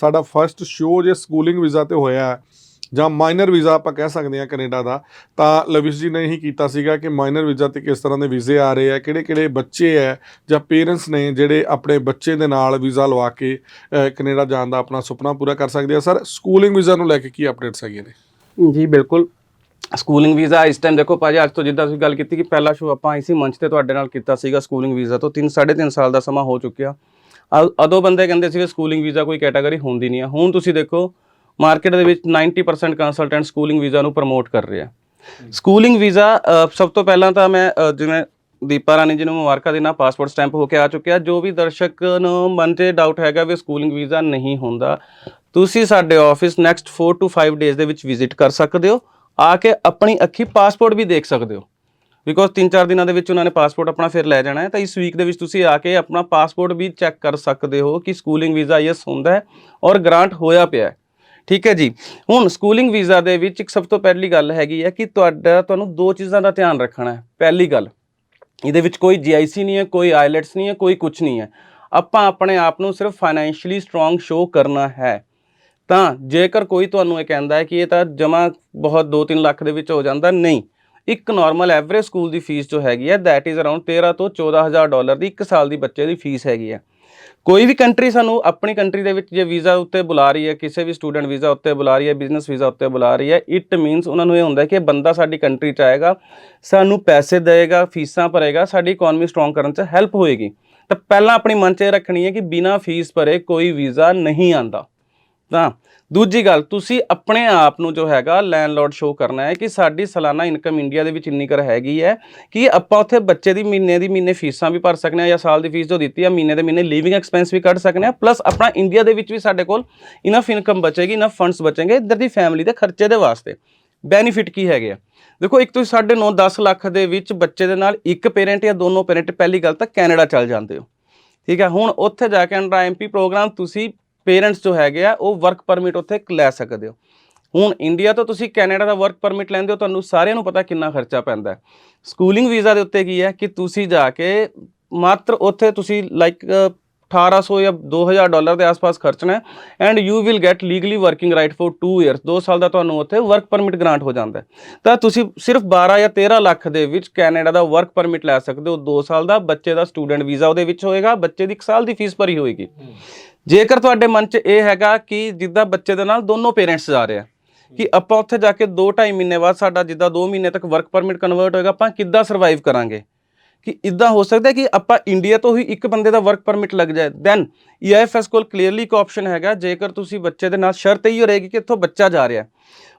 ਸਾਡਾ first show ਜੇ schooling visa ਤੇ ਹੋਇਆ ਜਾਂ ਮਾਈਨਰ ਵੀਜ਼ਾ ਆਪਾਂ ਕਹਿ ਸਕਦੇ ਹਾਂ ਕੈਨੇਡਾ ਦਾ ਤਾਂ ਲਵਿਸ਼ ਜੀ ਨੇ ਹੀ ਕੀਤਾ ਸੀਗਾ ਕਿ ਮਾਈਨਰ ਵੀਜ਼ਾ ਤੇ ਕਿਸ ਤਰ੍ਹਾਂ ਦੇ ਵੀਜ਼ੇ ਆ ਰਹੇ ਆ ਕਿਹੜੇ ਕਿਹੜੇ ਬੱਚੇ ਹੈ ਜਾਂ ਪੇਰੈਂਟਸ ਨੇ ਜਿਹੜੇ ਆਪਣੇ ਬੱਚੇ ਦੇ ਨਾਲ ਵੀਜ਼ਾ ਲਵਾ ਕੇ ਅ, ਕੈਨੇਡਾ ਜਾਣ ਦਾ ਆਪਣਾ ਸੁਪਨਾ ਪੂਰਾ ਕਰ ਸਕਦੇ ਆ। ਸਰ ਸਕੂਲਿੰਗ ਵੀਜ਼ਾ ਨੂੰ ਲੈ ਕੇ ਕੀ ਅਪਡੇਟਸ ਹੈਗੀਆਂ ਨੇ? ਜੀ ਬਿਲਕੁਲ। ਸਕੂਲਿੰਗ ਵੀਜ਼ਾ ਇਸ ਟਾਈਮ ਦੇਖੋ ਭਾਜੀ ਅੱਜ ਤੋਂ ਜਿੱਦਾਂ ਤੁਸੀਂ ਗੱਲ ਕੀਤੀ ਕਿ ਪਹਿਲਾ ਸ਼ੋਅ ਆਪਾਂ ਇਸੇ ਮੰਚ ਤੇ ਤੁਹਾਡੇ ਨਾਲ ਕੀਤਾ ਸੀਗਾ ਸਕੂਲਿੰਗ ਵੀਜ਼ਾ ਤੋਂ। 3 3.5 ਸਾਲ ਦਾ ਸਮਾਂ ਹੋ ਚੁੱਕਿਆ। ਅ- ਉਦੋਂ ਬੰਦੇ ਕਹਿੰਦੇ ਸੀਗੇ ਸਕੂਲਿੰਗ ਵੀਜ਼ਾ ਕੋਈ ਕੈਟਾਗਰੀ ਹੁੰਦੀ ਨਹੀਂ ਆ। ਹੁਣ ਤੁਸੀਂ ਦੇਖੋ ਮਾਰਕੀਟ ਦੇ ਵਿੱਚ 90% ਕੰਸਲਟੈਂਟ ਸਕੂਲਿੰਗ ਵੀਜ਼ਾ ਨੂੰ ਪ੍ਰਮੋਟ ਕਰ ਰਹੇ। ਆ ਸਕੂਲਿੰਗ ਵੀਜ਼ਾ ਸਭ ਤੋਂ ਪਹਿਲਾਂ ਤਾਂ ਮੈਂ ਜਿਵੇਂ ਦੀਪਾ ਰਾਣੀ ਜੀ ਨੂੰ ਮੁਬਾਰਕਾਂ ਦੇਣਾ ਪਾਸਪੋਰਟ ਸਟੈਂਪ ਹੋ ਕੇ ਆ ਚੁੱਕਿਆ। ਜੋ ਵੀ ਦਰਸ਼ਕ ਨੂੰ ਮਨ 'ਚ ਡਾਊਟ ਹੈਗਾ ਵੀ ਸਕੂਲਿੰਗ ਵੀਜ਼ਾ ਨਹੀਂ ਹੁੰਦਾ, ਤੁਸੀਂ ਸਾਡੇ ਆਫਿਸ ਨੈਕਸਟ 4 ਟੂ 5 ਡੇਜ਼ ਦੇ ਵਿੱਚ ਵਿਜ਼ਿਟ ਕਰ ਸਕਦੇ ਹੋ। ਆ ਕੇ ਆਪਣੀ ਅੱਖੀ ਪਾਸਪੋਰਟ ਵੀ ਦੇਖ ਸਕਦੇ ਹੋ। ਬਿਕੋਜ਼ 3-4 ਦਿਨਾਂ ਦੇ ਵਿੱਚ ਉਹਨਾਂ ਨੇ ਪਾਸਪੋਰਟ ਆਪਣਾ ਫਿਰ ਲੈ ਜਾਣਾ ਹੈ। ਤਾਂ ਇਸ ਵੀਕ ਦੇ ਵਿੱਚ ਤੁਸੀਂ ਆ ਕੇ ਆਪਣਾ ਪਾਸਪੋਰਟ ਵੀ ਚੈੱਕ ਕਰ ਸਕਦੇ ਹੋ ਕਿ ਸਕੂਲਿੰਗ ਵੀਜ਼ਾ ਯੈਸ ਹੁੰਦਾ ਹੈ ਔਰ ਗ੍ਰਾਂਟ ਹੋਇਆ ਪਿਆ ਹੈ। ਠੀਕ ਹੈ ਜੀ। ਹੁਣ ਸਕੂਲਿੰਗ ਵੀਜ਼ਾ ਦੇ ਵਿੱਚ ਇੱਕ ਸਭ ਤੋਂ ਪਹਿਲੀ ਗੱਲ ਹੈਗੀ ਹੈ ਕਿ ਤੁਹਾਡਾ, ਤੁਹਾਨੂੰ ਦੋ ਚੀਜ਼ਾਂ ਦਾ ਧਿਆਨ ਰੱਖਣਾ ਹੈ। ਪਹਿਲੀ ਗੱਲ, ਇਹਦੇ ਵਿੱਚ ਕੋਈ ਜੀਆਈਸੀ ਨਹੀਂ ਹੈ, ਕੋਈ ਆਈਲੈਟਸ ਨਹੀਂ ਹੈ, ਕੋਈ ਕੁਝ ਨਹੀਂ ਹੈ। ਆਪਾਂ ਆਪਣੇ ਆਪ ਨੂੰ ਸਿਰਫ ਫਾਈਨੈਂਸ਼ੀਅਲੀ ਸਟਰੋਂਗ ਸ਼ੋ ਕਰਨਾ ਹੈ। ਤਾਂ ਜੇਕਰ ਕੋਈ ਤੁਹਾਨੂੰ ਇਹ ਕਹਿੰਦਾ ਹੈ ਕਿ ਇਹ ਤਾਂ ਜਮਾ ਬਹੁਤ 2-3 ਲੱਖ ਦੇ ਵਿੱਚ ਹੋ ਜਾਂਦਾ, ਨਹੀਂ। ਇੱਕ ਨਾਰਮਲ ਐਵਰੇਜ ਸਕੂਲ ਦੀ ਫੀਸ ਜੋ ਹੈਗੀ ਹੈ ਥੈਟ ਇਜ਼ ਅਰਾਊਂਡ 13 ਤੋਂ 14000 ਡਾਲਰ ਦੀ ਇੱਕ ਸਾਲ ਦੀ ਬੱਚੇ ਦੀ ਫੀਸ ਹੈਗੀ ਹੈ ਕੋਈ ਵੀ ਕੰਟਰੀ ਸਾਨੂੰ ਆਪਣੀ ਕੰਟਰੀ ਦੇ ਵਿੱਚ ਜੇ ਵੀਜ਼ਾ ਉੱਤੇ ਬੁਲਾ ਰਹੀ ਹੈ, ਕਿਸੇ ਵੀ ਸਟੂਡੈਂਟ ਵੀਜ਼ਾ ਉੱਤੇ ਬੁਲਾ ਰਹੀ ਹੈ ਬਿਜ਼ਨਸ ਵੀਜ਼ਾ ਉੱਤੇ ਬੁਲਾ ਰਹੀ ਹੈ ਇਟ ਮੀਨਸ ਉਹਨਾਂ ਨੂੰ ਇਹ ਹੁੰਦਾ ਕਿ ਬੰਦਾ ਸਾਡੀ ਕੰਟਰੀ 'ਚ ਆਏਗਾ, ਸਾਨੂੰ ਪੈਸੇ ਦੇਵੇਗਾ ਫੀਸਾਂ ਭਰੇਗਾ, ਸਾਡੀ ਇਕਨੋਮੀ ਸਟਰੋਂਗ ਕਰਨ 'ਚ ਹੈਲਪ ਹੋਏਗੀ। ਤਾਂ ਪਹਿਲਾਂ ਆਪਣੀ ਮਨ 'ਚ ਇਹ ਰੱਖਣੀ ਹੈ ਕਿ ਬਿਨਾਂ ਫੀਸ ਭਰੇ ਕੋਈ ਵੀਜ਼ਾ ਨਹੀਂ ਆਂਦਾ ਤਾਂ ਦੂਜੀ ਗੱਲ, ਤੁਸੀਂ ਆਪਣੇ ਆਪ ਨੂੰ ਜੋ ਹੈਗਾ ਲੈਂਡਲੋਰਡ ਸ਼ੋ ਕਰਨਾ ਹੈ ਕਿ ਸਾਡੀ ਸਾਲਾਨਾ ਇਨਕਮ ਇੰਡੀਆ ਦੇ ਵਿੱਚ ਇੰਨੀ ਕਰ ਹੈਗੀ ਹੈ ਕਿ ਆਪਾਂ ਉੱਥੇ ਬੱਚੇ ਦੀ ਮਹੀਨੇ ਦੀ ਮਹੀਨੇ ਫੀਸਾਂ ਵੀ ਭਰ ਸਕਨੇ ਆ ਜਾਂ ਸਾਲ ਦੀ ਫੀਸ ਜੋ ਦਿੱਤੀ ਆ, ਮਹੀਨੇ ਦੇ ਮਹੀਨੇ ਲਿਵਿੰਗ ਐਕਸਪੈਂਸ ਵੀ ਕੱਢ ਸਕਨੇ ਆ ਪਲੱਸ ਆਪਣਾ ਇੰਡੀਆ ਦੇ ਵਿੱਚ ਵੀ ਸਾਡੇ ਕੋਲ ਇਨਫ ਇਨਕਮ ਬਚੇਗੀ ਇਨਫ ਫੰਡਸ ਬਚेंगे ਇੱਧਰ ਦੀ ਫੈਮਿਲੀ ਦੇ ਖਰਚੇ ਦੇ ਵਾਸਤੇ। ਬੈਨੀਫਿਟ ਕੀ ਹੈਗੇ ਆ? ਦੇਖੋ, ਇੱਕ ਤੁਸੀਂ 9.5 10 ਲੱਖ ਦੇ ਵਿੱਚ ਬੱਚੇ ਦੇ ਨਾਲ ਇੱਕ ਪੇਰੈਂਟ ਜਾਂ ਦੋਨੋਂ ਪੇਰੈਂਟ ਪਹਿਲੀ ਗੱਲ ਤਾਂ ਕੈਨੇਡਾ ਚਲ ਜਾਂਦੇ ਹੋ। ਠੀਕ ਹੈ, ਹੁਣ ਉੱਥੇ ਜਾ ਕੇ ਅੰਡਰ ਆਈਐਮਪੀ ਪ੍ਰੋਗਰਾਮ ਤੁਸੀਂ ਪੇਰੈਂਟਸ ਜੋ ਹੈਗੇ ਆ, ਉਹ ਵਰਕ ਪਰਮਿਟ ਉੱਥੇ ਲੈ ਸਕਦੇ ਹੋ। ਹੁਣ ਇੰਡੀਆ ਤੋਂ ਤੁਸੀਂ ਕੈਨੇਡਾ ਦਾ ਵਰਕ ਪਰਮਿਟ ਲੈਂਦੇ ਹੋ, ਤੁਹਾਨੂੰ ਸਾਰਿਆਂ ਨੂੰ ਪਤਾ ਕਿੰਨਾ ਖਰਚਾ ਪੈਂਦਾ ਸਕੂਲਿੰਗ ਵੀਜ਼ਾ ਦੇ ਉੱਤੇ ਕੀ ਹੈ ਕਿ ਤੁਸੀਂ ਜਾ ਕੇ ਮਾਤਰ ਉੱਥੇ ਤੁਸੀਂ ਲਾਈਕ 1800 ਜਾਂ 2000 ਡਾਲਰ ਦੇ ਆਸ-ਪਾਸ ਖਰਚਣਾ ਹੈ and you will get legally working right for 2 years 2 ਸਾਲ ਦਾ ਤੁਹਾਨੂੰ ਉੱਥੇ ਵਰਕ ਪਰਮਿਟ ਗ੍ਰਾਂਟ ਹੋ ਜਾਂਦਾ ਤਾਂ ਤੁਸੀਂ ਸਿਰਫ 12 ਜਾਂ 13 ਲੱਖ ਦੇ ਵਿੱਚ ਕੈਨੇਡਾ ਦਾ ਵਰਕ ਪਰਮਿਟ ਲੈ ਸਕਦੇ ਹੋ। 2 ਸਾਲ ਦਾ ਬੱਚੇ ਦਾ ਸਟੂਡੈਂਟ ਵੀਜ਼ਾ ਉਹਦੇ ਵਿੱਚ ਹੋਏਗਾ, ਬੱਚੇ ਦੀ 1 ਸਾਲ ਦੀ ਫੀਸ ਭਰੀ ਹੋਏਗੀ। ਜੇਕਰ ਤੁਹਾਡੇ ਮਨ 'ਚ ਇਹ ਹੈਗਾ ਕਿ ਜਿੱਦਾਂ ਬੱਚੇ ਦੇ ਨਾਲ ਦੋਨੋਂ ਪੇਰੈਂਟਸ ਜਾ ਰਹੇ ਆ, ਕਿ ਆਪਾਂ ਉੱਥੇ ਜਾ ਕੇ 2.5 ਮਹੀਨੇ ਬਾਅਦ ਸਾਡਾ ਜਿੱਦਾਂ 2 ਮਹੀਨੇ ਤੱਕ ਵਰਕ ਪਰਮਿਟ ਕਨਵਰਟ ਹੋਏਗਾ, ਆਪਾਂ ਕਿੱਦਾਂ ਸਰਵਾਈਵ ਕਰਾਂਗੇ? ਕਿ ਇਦਾਂ ਹੋ ਸਕਦਾ ਕਿ ਆਪਾਂ ਇੰਡੀਆ ਤੋਂ ਹੀ ਇੱਕ ਬੰਦੇ ਦਾ ਵਰਕ ਪਰਮਿਟ ਲੱਗ ਜਾਏ। ਦੈਨ EIFS ਕੋਲ ਕਲੀਅਰਲੀ ਇੱਕ ਆਪਸ਼ਨ ਹੈਗਾ ਜੇਕਰ ਤੁਸੀਂ ਬੱਚੇ ਦੇ ਨਾਲ ਸ਼ਰਤ ਇਹੀ ਰਹੇਗੀ ਕਿ ਇੱਥੋਂ ਬੱਚਾ ਜਾ ਰਿਹਾ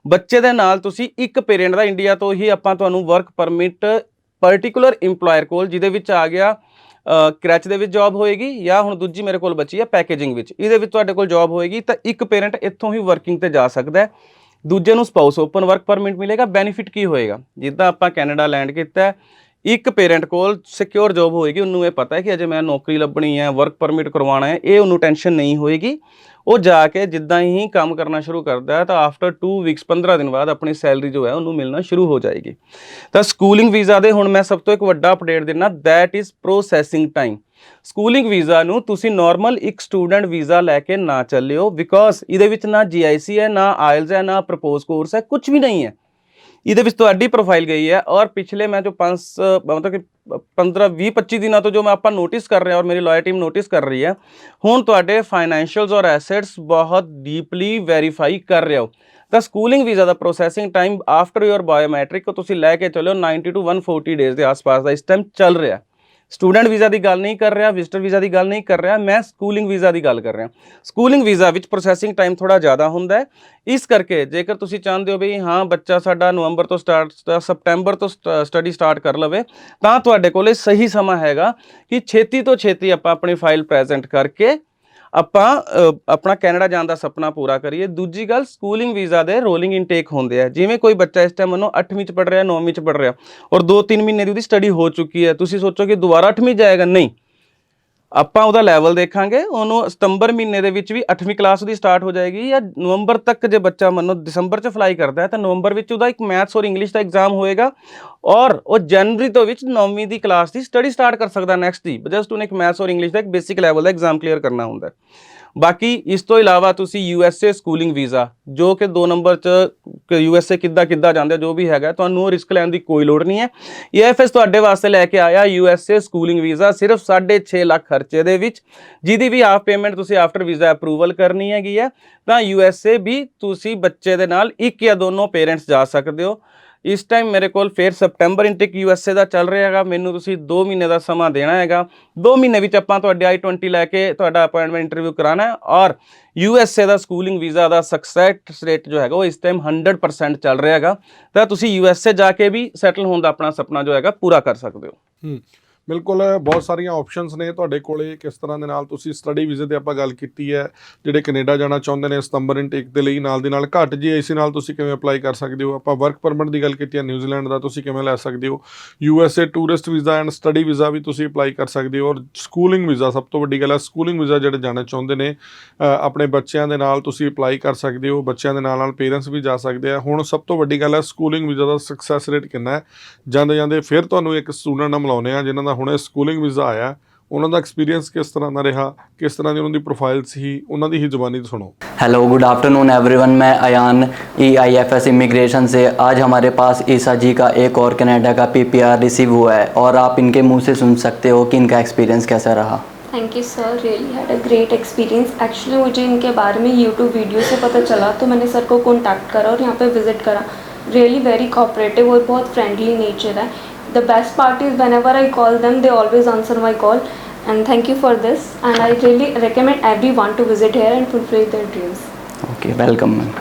ਬੱਚੇ ਦੇ ਨਾਲ ਤੁਸੀਂ ਇੱਕ ਪੇਰੈਂਟ ਦਾ ਇੰਡੀਆ ਤੋਂ ਹੀ ਆਪਾਂ ਤੁਹਾਨੂੰ ਵਰਕ ਪਰਮਿਟ ਪਾਰਟਿਕੂਲਰ EMPLOYER ਕੋਲ ਜਿਹਦੇ ਵਿੱਚ ਆ ਗਿਆ ਕ੍ਰੈਚ ਦੇ ਵਿੱਚ ਜੌਬ ਹੋਏਗੀ ਜਾਂ ਹੁਣ ਦੂਜੀ ਮੇਰੇ ਕੋਲ ਬਚੀ ਹੈ ਪੈਕੇਜਿੰਗ ਵਿੱਚ। ਇਹਦੇ ਵਿੱਚ ਤੁਹਾਡੇ ਕੋਲ ਜੌਬ ਹੋਏਗੀ ਤਾਂ ਇੱਕ ਪੇਰੈਂਟ ਇੱਥੋਂ ਹੀ ਵਰਕਿੰਗ ਤੇ ਜਾ ਸਕਦਾ ਹੈ। ਦੂਜੇ ਨੂੰ ਸਪਾਊਸ ਓਪਨ ਵਰਕ ਪਰਮਿਟ ਮਿਲੇਗਾ ਬੈਨੀਫਿਟ ਕੀ ਹੋਏਗਾ? ਜਿੱਦਾਂ ਆਪਾਂ ਕੈਨੇਡਾ ਲੈਂਡ ਕੀਤਾ ਹੈ, ਇੱਕ ਪੇਰੈਂਟ ਕੋਲ ਸਿਕਿਉਰ ਜੌਬ ਹੋਏਗੀ, ਉਹਨੂੰ ਇਹ ਪਤਾ ਹੈ ਕਿ ਅਜੇ ਮੈਂ ਨੌਕਰੀ ਲੱਭਣੀ ਹੈ ਵਰਕ ਪਰਮਿਟ ਕਰਵਾਉਣਾ ਹੈ, ਇਹ ਉਹਨੂੰ ਟੈਨਸ਼ਨ ਨਹੀਂ ਹੋਏਗੀ। ਉਹ ਜਾ ਕੇ ਜਿੱਦਾਂ ਹੀ ਕੰਮ ਕਰਨਾ ਸ਼ੁਰੂ ਕਰਦਾ ਹੈ, ਤਾਂ ਆਫਟਰ 2 ਵੀਕਸ 15 ਦਿਨ ਬਾਅਦ ਆਪਣੀ ਸੈਲਰੀ ਜੋ ਹੈ, ਉਹਨੂੰ ਮਿਲਣਾ ਸ਼ੁਰੂ ਹੋ ਜਾਏਗੀ। ਤਾਂ ਸਕੂਲਿੰਗ ਵੀਜ਼ਾ ਦੇ ਹੁਣ ਮੈਂ ਸਭ ਤੋਂ ਇੱਕ ਵੱਡਾ ਅਪਡੇਟ ਦਿੰਨਾ that is processing time schooling visa ਨੂੰ ਤੁਸੀਂ ਨਾਰਮਲ ਇੱਕ ਸਟੂਡੈਂਟ ਵੀਜ਼ਾ ਲੈ ਕੇ ਨਾ ਚੱਲਿਓ ਬਿਕੋਜ਼ ਇਹਦੇ ਵਿੱਚ ਨਾ ਜੀਆਈਸੀ ਹੈ, ਨਾ ਆਇਲਸ ਹੈ, ਨਾ ਪ੍ਰਪੋਜ਼ ਕੋਰਸ ਹੈ ਕੁਝ ਵੀ ਨਹੀਂ ਹੈ। ਇਹਦੇ ਵਿੱਚ ਤੁਹਾਡੀ ਪ੍ਰੋਫਾਈਲ ਗਈ ਹੈ ਔਰ ਪਿਛਲੇ ਮੈਂ ਜੋ 5 ਮਤਲਬ ਕਿ 15 20 25 ਦਿਨਾਂ ਤੋਂ ਜੋ ਮੈਂ ਆਪਾਂ ਨੋਟਿਸ ਕਰ ਰਿਹਾ ਔਰ ਮੇਰੀ ਲਾਇਰ ਟੀਮ ਨੋਟਿਸ ਕਰ ਰਹੀ ਹੈ, ਹੁਣ ਤੁਹਾਡੇ ਫਾਈਨੈਂਸ਼ੀਅਲਸ ਔਰ ਐਸੈਟਸ ਬਹੁਤ ਡੀਪਲੀ ਵੈਰੀਫਾਈ ਕਰ ਰਹੇ ਹੋ। ਤਾਂ schooling visa the processing time after your biometric ਤੁਸੀਂ ਲੈ ਕੇ ਚੱਲਿਓ 90 ਟੂ 140 ਡੇਜ਼ ਦੇ ਆਸ-ਪਾਸ ਦਾ ਇਸ ਟਾਈਮ ਚੱਲ ਰਿਹਾ। ਸਟੂਡੈਂਟ ਵੀਜ਼ਾ ਦੀ ਗੱਲ ਨਹੀਂ ਕਰ ਰਿਹਾ ਵਿਜ਼ਟਰ ਵੀਜ਼ਾ ਦੀ ਗੱਲ ਨਹੀਂ ਕਰ ਰਿਹਾ, ਮੈਂ ਸਕੂਲਿੰਗ ਵੀਜ਼ਾ ਦੀ ਗੱਲ ਕਰ ਰਿਹਾ। ਸਕੂਲਿੰਗ ਵੀਜ਼ਾ ਵਿੱਚ ਪ੍ਰੋਸੈਸਿੰਗ ਟਾਈਮ ਥੋੜਾ ਜ਼ਿਆਦਾ ਹੁੰਦਾ ਹੈ। ਇਸ ਕਰਕੇ ਜੇਕਰ ਤੁਸੀਂ ਚਾਹੁੰਦੇ ਹੋ ਵੀ ਹਾਂ, ਬੱਚਾ ਸਾਡਾ ਨਵੰਬਰ ਤੋਂ ਸਟਾਰਟ ਸਪਟੈਂਬਰ ਤੋਂ ਸਟੱਡੀ ਸਟਾਰਟ ਕਰ ਲਵੇ, ਤਾਂ ਤੁਹਾਡੇ ਕੋਲੇ ਸਹੀ ਸਮਾਂ ਹੈਗਾ ਕਿ ਛੇਤੀ ਤੋਂ ਛੇਤੀ ਆਪਾਂ ਆਪਣੀ ਫਾਈਲ ਪ੍ਰੈਜ਼ੈਂਟ ਕਰਕੇ ਆਪਾਂ ਆਪਣਾ ਕੈਨੇਡਾ ਜਾਣ ਦਾ ਸੁਪਨਾ ਪੂਰਾ ਕਰੀਏ। ਦੂਜੀ ਗੱਲ ਸਕੂਲਿੰਗ ਵੀਜ਼ਾ ਦੇ ਰੋਲਿੰਗ ਇਨਟੇਕ ਹੁੰਦੇ ਆ। ਜਿਵੇਂ ਕੋਈ ਬੱਚਾ ਇਸ ਟਾਈਮ ਮੰਨੋ 8ਵੀਂ ਚ ਪੜ ਰਿਹਾ 9ਵੀਂ ਚ ਪੜ ਰਿਹਾ, ਔਰ 2-3 ਮਹੀਨੇ ਦੀ ਉਹਦੀ ਸਟੱਡੀ ਹੋ ਚੁੱਕੀ ਹੈ। ਤੁਸੀਂ ਸੋਚੋ ਕਿ ਦੁਬਾਰਾ 8ਵੀਂ ਜਾਏਗਾ? ਨਹੀਂ। ਆਪਾਂ ਉਹਦਾ ਲੈਵਲ ਦੇਖਾਂਗੇ। ਉਹਨੂੰ ਸਤੰਬਰ ਮਹੀਨੇ ਦੇ ਵਿੱਚ ਵੀ 8ਵੀਂ ਕਲਾਸ ਦੀ ਸਟਾਰਟ ਹੋ ਜਾਏਗੀ, ਜਾਂ ਨਵੰਬਰ ਤੱਕ ਜੇ ਬੱਚਾ ਮੰਨੋ, ਦਸੰਬਰ 'ਚ ਫਲਾਈ ਕਰਦਾ ਹੈ, ਤਾਂ ਨਵੰਬਰ ਵਿੱਚ ਉਹਦਾ ਇੱਕ ਮੈਥਸ ਔਰ ਇੰਗਲਿਸ਼ ਦਾ ਐਗਜ਼ਾਮ ਹੋਏਗਾ। ਔਰ ਉਹ ਜਨਵਰੀ ਤੋਂ ਵਿੱਚ 9ਵੀਂ ਦੀ ਕਲਾਸ ਦੀ ਸਟੱਡੀ ਸਟਾਰਟ ਕਰ ਸਕਦਾ ਨੈਕਸਟ ਦੀ। ਜਸਟ ਉਹਨੇ ਇੱਕ ਮੈਥਸ ਔਰ ਇੰਗਲਿਸ਼ ਦਾ ਇੱਕ ਬੇਸਿਕ ਲੈਵਲ ਦਾ ਐਗਜ਼ਾਮ ਕਲੀਅਰ ਕਰਨਾ ਹੁੰਦਾ ਬਾਕੀ ਇਸ ਤੋਂ ਇਲਾਵਾ ਤੁਸੀਂ U S A schooling visa ਜੋ ਕਿ 2 ਨੰਬਰ 'ਚ ਯੂ ਐਸ ਏ ਕਿੱਦਾਂ ਕਿੱਦਾਂ ਜਾਂਦਾ ਜੋ ਵੀ ਹੈਗਾ, ਤੁਹਾਨੂੰ ਰਿਸਕ ਲੈਣ ਦੀ ਕੋਈ ਲੋੜ ਨਹੀਂ ਹੈ। ਈਐਫਐਸ ਤੁਹਾਡੇ ਵਾਸਤੇ ਲੈ ਕੇ ਆਇਆ U S A schooling visa ਸਿਰਫ 6.5 ਲੱਖ ਖਰਚੇ ਦੇ ਵਿੱਚ, ਜਿਹਦੀ ਵੀ ਹਾਫ ਪੇਮੈਂਟ ਤੁਸੀਂ ਆਫਟਰ ਵੀਜ਼ਾ ਅਪਰੂਵਲ ਕਰਨੀ ਹੈਗੀ ਹੈ, ਤਾਂ ਯੂ ਐਸ ਏ ਵੀ ਤੁਸੀਂ ਬੱਚੇ ਦੇ ਨਾਲ ਇੱਕ ਜਾਂ ਦੋਨੋਂ ਪੇਰੈਂਟਸ ਜਾ ਸਕਦੇ ਹੋ। ਇਸ ਟਾਈਮ ਮੇਰੇ ਕੋਲ ਫਿਰ September intake U S A ਦਾ ਚੱਲ ਰਿਹਾ ਹੈਗਾ। ਮੈਨੂੰ ਤੁਸੀਂ 2 ਮਹੀਨੇ ਦਾ ਸਮਾਂ ਦੇਣਾ ਹੈਗਾ। 2 ਮਹੀਨੇ ਵਿੱਚ ਆਪਾਂ ਤੁਹਾਡੇ I20 ਲੈ ਕੇ ਤੁਹਾਡਾ ਅਪਾਇੰਟਮੈਂਟ ਇੰਟਰਵਿਊ ਕਰਾਣਾ ਹੈ ਔਰ ਯੂ ਐਸ ਏ ਦਾ ਸਕੂਲਿੰਗ ਵੀਜ਼ਾ ਦਾ ਸਕਸੈਸ ਰੇਟ ਜੋ ਹੈਗਾ ਉਹ ਇਸ ਟਾਈਮ 100% ਚੱਲ ਰਿਹਾ ਹੈਗਾ। ਤਾਂ ਤੁਸੀਂ ਯੂ ਐਸ ਏ ਜਾ ਕੇ ਵੀ ਸੈਟਲ ਹੋਣ ਦਾ ਆਪਣਾ ਸੁਪਨਾ ਜੋ ਹੈਗਾ ਪੂਰਾ ਕਰ ਸਕਦੇ ਹੋ। ਬਿਲਕੁਲ, ਬਹੁਤ ਸਾਰੀਆਂ ਆਪਸ਼ਨਸ ਨੇ ਤੁਹਾਡੇ ਕੋਲੇ, ਕਿਸ ਤਰ੍ਹਾਂ ਦੇ ਨਾਲ ਤੁਸੀਂ ਸਟੱਡੀ ਵੀਜ਼ੇ ਤੇ ਆਪਾਂ ਗੱਲ ਕੀਤੀ ਹੈ, ਜਿਹੜੇ ਕੈਨੇਡਾ ਜਾਣਾ ਚਾਹੁੰਦੇ ਨੇ, ਸਤੰਬਰ ਇਨਟੇਕ ਦੇ ਲਈ ਨਾਲ ਦੀ ਨਾਲ ਘੱਟ ਜੀਆਈਸੀ ਨਾਲ ਤੁਸੀਂ ਕਿਵੇਂ ਅਪਲਾਈ ਕਰ ਸਕਦੇ ਹੋ? ਆਪਾਂ ਵਰਕ ਪਰਮਿਟ ਦੀ ਗੱਲ ਕੀਤੀ ਹੈ ਨਿਊਜ਼ੀਲੈਂਡ ਦਾ ਤੁਸੀਂ ਕਿਵੇਂ ਲੈ ਸਕਦੇ ਹੋ? U S A tourist visa and study visa ਵੀ ਤੁਸੀਂ ਅਪਲਾਈ ਕਰ ਸਕਦੇ ਹੋ, ਔਰ ਸਕੂਲਿੰਗ ਵੀਜ਼ਾ ਸਭ ਤੋਂ ਵੱਡੀ ਗੱਲ ਹੈ ਸਕੂਲਿੰਗ ਵੀਜ਼ਾ ਜਿਹੜੇ ਜਾਣਾ ਚਾਹੁੰਦੇ ਨੇ ਆਪਣੇ ਬੱਚਿਆਂ ਦੇ ਨਾਲ ਤੁਸੀਂ ਅਪਲਾਈ ਕਰ ਸਕਦੇ ਹੋ, ਬੱਚਿਆਂ ਦੇ ਨਾਲ ਨਾਲ ਪੇਰੈਂਟਸ ਵੀ ਜਾ ਸਕਦੇ ਆ। ਹੁਣ ਸਭ ਤੋਂ ਵੱਡੀ ਗੱਲ ਹੈ ਸਕੂਲਿੰਗ ਵੀਜ਼ਾ ਦਾ ਸਕਸੈਸ ਰੇਟ ਕਿੰਨਾ ਹੈ? ਜਾਂਦੇ ਜਾਂਦੇ ਫਿਰ ਤੁਹਾਨੂੰ ਇੱਕ ਸਟੂਡੈਂਟ ਨਾਲ ਮਿਲਾਉਂਦੇ ਆ, ਜਿਨ੍ਹਾਂ ਦਾ ਹੁਣੇ ਸਕੂਲਿੰਗ ਵੀਜ਼ਾ ਆਇਆ ਉਹਨਾਂ ਦਾ ਐਕਸਪੀਰੀਅੰਸ ਕਿਸ ਤਰ੍ਹਾਂ ਦਾ ਰਿਹਾ ਕਿਸ ਤਰ੍ਹਾਂ ਦੀ ਉਹਨਾਂ ਦੀ ਪ੍ਰੋਫਾਈਲ ਸੀ ਉਹਨਾਂ ਦੀ ਹੀ ਜ਼ੁਬਾਨੀ ਤੋਂ ਸੁਣੋ हेलो गुड आफ्टरनून एवरीवन मैं Ayan E I F S immigration से आज हमारे पास ईसा जी का एक और कनाडा का पी पी आर रिसीव हुआ है और आप इनके मुंह से सुन सकते हो कि इनका एक्सपीरियंस कैसा रहा thank you sir really had a great experience actually मुझे इनके बारे में यूट्यूब वीडियो से पता चला तो मैंने सर को कॉन्टैक्ट करा और यहाँ पे विज़िट करा रियली वेरी कोऑपरेटिव और बहुत फ्रेंडली नेचर है the best part is whenever I call them, they always answer my call. And thank you for this. And I really recommend everyone to visit here and fulfill their dreams. Okay, welcome.